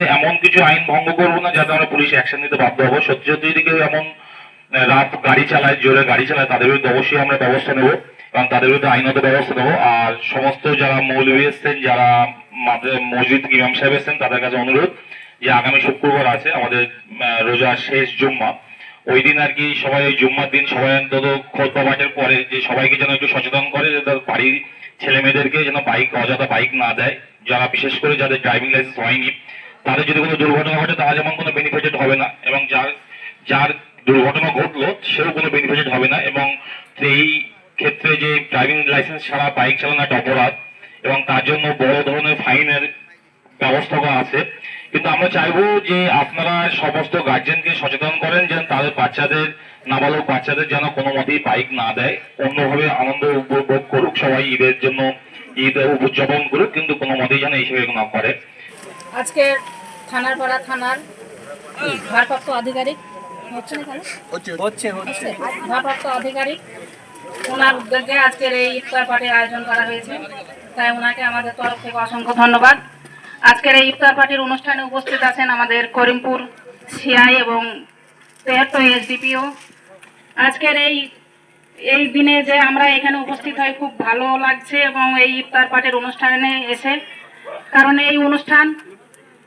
এমন কিছু আইন ভঙ্গ করব না, যাতে আমরা পুলিশ অ্যাকশন নিতে বাধ্য হব। সত্যি সত্যি যদি কেউ এমন রাত গাড়ি চালায়, জোরে গাড়ি চালায়, তাদের বিরুদ্ধে অবশ্যই আমরা ব্যবস্থা নেব এবং তাদের বিরুদ্ধে আইনত ব্যবস্থা নেব। আর সমস্ত যারা মৌলবী এসছেন, যারা মসজিদ ইমাম সাহেব এসছেন, তাদের কাছে অনুরোধ যে আগামী শুক্রবার আছে আমাদের রোজার শেষ জুম্মা। ওই দিন আর কি সবাই ওই জুম্মার দিন সবাই অন্তত খোদবা পাঠের পরে যে সবাইকে যেন একটু সচেতন করে যে তার বাড়ির ছেলে মেয়েদেরকে যেন বাইক, অযথা বাইক না দেয়। যারা বিশেষ করে যাদের ড্রাইভিং লাইসেন্স হয়নি তাদের যদি কোনো দুর্ঘটনা ঘটে তারা যেমন কোনো বেনিফিটেড হবে না। এবং যার যার দুর্ঘটনা ঘটলো, সেও কোনো বেনিফিটেড হবে না। এবং এই ক্ষেত্রে যে ড্রাইভিং লাইসেন্স ছাড়া বাইক চালানো একটা অপরাধ, এবং তার জন্য বড় ধরনের ফাইনের ব্যবস্থা করা আছে। কিন্তু আমরা চাইব যে আপনারা সমস্ত গার্জেনকে সচেতন করেন, যেন তাদের বাচ্চাদের, নাবালক বাচ্চাদের যেন কোনো মতেই বাইক না দেয়। অন্যভাবে আনন্দ উপভোগ করুক সবাই, ঈদের জন্য, ঈদ উদযাপন করুক, কিন্তু কোনো মতেই যেন এইসব না করে। আজকে থানার পাড়া থানার ভারপ্রাপ্ত আধিকারিক হচ্ছে না হচ্ছে হচ্ছে। হচ্ছে? ভারপ্রাপ্ত আধিকারিক ওনার উদ্যোগে আজকের এই ইফতার পার্টির আয়োজন করা হয়েছে। তাই ওনাকে আমাদের তরফ থেকে অসংখ্য ধন্যবাদ। আজকের এই ইফতার পার্টির অনুষ্ঠানে উপস্থিত আছেন আমাদের করিমপুর সিআই এবং তেহাত্তর এসডিপিও। আজকের এই এই দিনে যে আমরা এখানে উপস্থিত হই খুব ভালো লাগছে এবং এই ইফতার পার্টির অনুষ্ঠানে এসে কারণ এই অনুষ্ঠান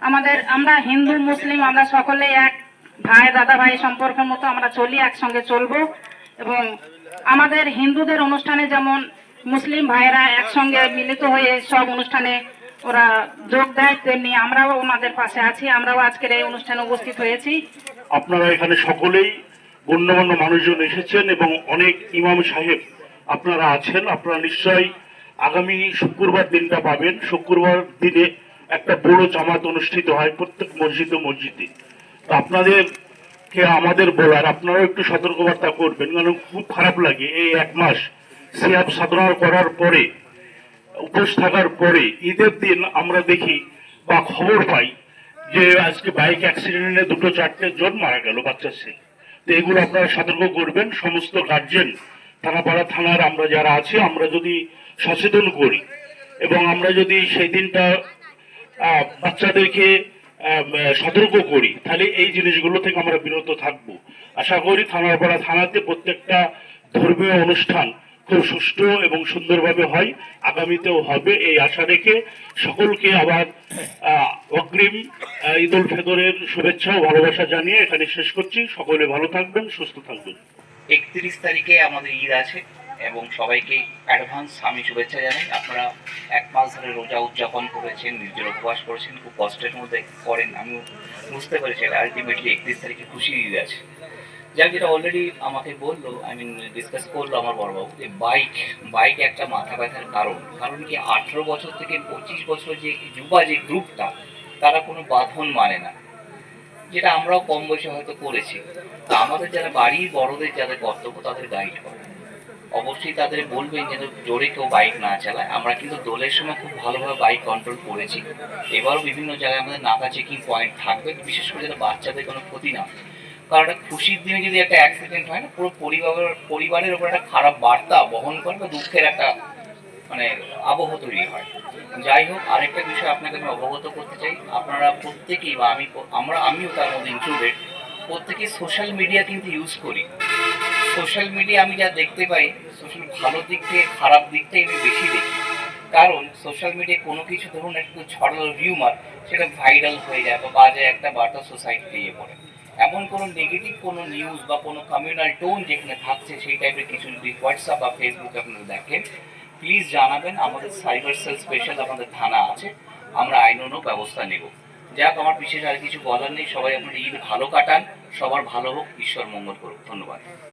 আমাদের, আমরা হিন্দু, মুসলিম, আমরা সকলে এক। ভাই, দাদা, ভাই সম্পর্কের মতো আমরা চলি, একসঙ্গে চলবো। এবং আমাদের হিন্দুদের অনুষ্ঠানে যেমন মুসলিম ভাইরা একসঙ্গে মিলিত হয়ে সব অনুষ্ঠানে ওরা যোগ দেয়, তেমনি আমরাও ওনাদের পাশে আছি। আমরাও আজকের এই অনুষ্ঠানে উপস্থিত হয়েছি। আপনারা এখানে সকলেই গণ্যমান্য মানুষজন এসেছেন এবং অনেক ইমাম সাহেব আপনারা আছেন। আপনারা নিশ্চয়ই আগামী শুক্রবার দিনটা পাবেন। শুক্রবার দিনে একটা বড় জামাত অনুষ্ঠিত হয় প্রত্যেক মসজিদে মসজিদে। তো আপনাদেরকে আমাদের বলার, আপনারাও একটু সতর্কবার্তা করবেন, কারণ খুব খারাপ লাগে এই এক মাস সিয়াব সাধনা করার পরে, উপোস থাকার পরে, ঈদের দিন আমরা দেখি বা খবর পাই যে আজকে বাইক অ্যাক্সিডেন্টে দুটো চারটে জন মারা গেল বাচ্চা ছেলে। তো এগুলো আপনারা সতর্ক করবেন, সমস্ত গার্জেন থানাপাড়া থানার আমরা যারা আছি, আমরা যদি সচেতন করি এবং আমরা যদি সেই দিনটা বাচ্চাদেরকে সতর্ক করি। তাহলে এই জিনিসগুলো থেকে আমরা বিরত থাকব। আশা করি থানাপাড়া থানাতে প্রত্যেকটা ধর্মীয় অনুষ্ঠান খুব সুষ্ঠু এবং সুন্দরভাবে হয়। আগামীতেও হবে এই আশা রেখে সকলকে আবার অগ্রিম ঈদ উল ফিতরের শুভেচ্ছা ও ভালোবাসা জানিয়ে এখানে শেষ করছি। সকলে ভালো থাকবেন, সুস্থ থাকবেন। একত্রিশ তারিখে আমাদের ঈদ আছে। এবং সবাইকে অ্যাডভান্স আমি শুভেচ্ছা জানাই। আপনারা এক মাস ধরে রোজা উদযাপন করেছেন, নিজের উপবাস করেছেন, খুব কষ্টের মধ্যে করেন আমি বুঝতে পেরেছি আলটিমেটলি একত্রিশ তারিখে খুশি ঈদ আছে যাক যেটা অলরেডি আমাকে বলল আই মিন ডিসকাস করল আমার বড়বাবু যে বাইক বাইক একটা মাথা ব্যথার কারণ। কারণ কি, আঠেরো বছর থেকে পঁচিশ বছর যে যুবা যে গ্রুপটা, তারা কোনো বাঁধন মানে না। যেটা আমরাও কম বয়সে হয়তো করেছি। তা আমাদের যারা বাড়ির বড়দের যাদের কর্তব্য তাদের গাইড করে। অবশ্যই তাদের বলবেন যেন জোরে কেউ বাইক না চালায়। আমরা কিন্তু দোলের সময় খুব ভালোভাবে বাইক কন্ট্রোল করেছি। এবারও বিভিন্ন জায়গায় আমাদের নাকা চেকিং পয়েন্ট থাকবে, বিশেষ করে যেন বাচ্চাদের কোনো ক্ষতি না। কারণ একটা খুশির দিনে যদি একটা অ্যাক্সিডেন্ট হয় না, পুরো পরিবারের পরিবারের উপর একটা খারাপ বার্তা বহন করে বা দুঃখের একটা মানে আবহ তৈরি হয়। যাই হোক, আরেকটা বিষয় আপনাকে আমি অবগত করতে চাই। আপনারা প্রত্যেকেই বা আমি, আমরা, আমিও তার মধ্যে ইনক্লুডেড প্রত্যেকেই সোশ্যাল মিডিয়া কিন্তু ইউজ করি। সোশ্যাল মিডিয়া আমি যা দেখতে পাই সোশ্যাল ভালো দিক থেকে খারাপ দিকটাই আমি বেশি দেখি। কারণ সোশ্যাল মিডিয়ায় কোনো কিছু ধরুন একটু ছড়ালো রিউমার সেটা ভাইরাল হয়ে যায় বা বাজে একটা বার্তা সোসাইটি ইয়ে পড়ে। এমন কোনো নেগেটিভ কোনো নিউজ বা কোনো কমিউনাল টোন যেখানে থাকছে, সেই টাইপের কিছু যদি হোয়াটসঅ্যাপ বা ফেসবুকে আপনারা দেখেন প্লিজ জানাবেন, আমাদের সাইবার সেল স্পেশাল আমাদের থানা আছে, আমরা আইন ব্যবস্থা নেব। যাক, আমার বিশেষ আর কিছু বলার নেই, সবাই আপনার ঈদ ভালো কাটান, সবার ভালো হোক, ঈশ্বর মঙ্গল করুক, ধন্যবাদ।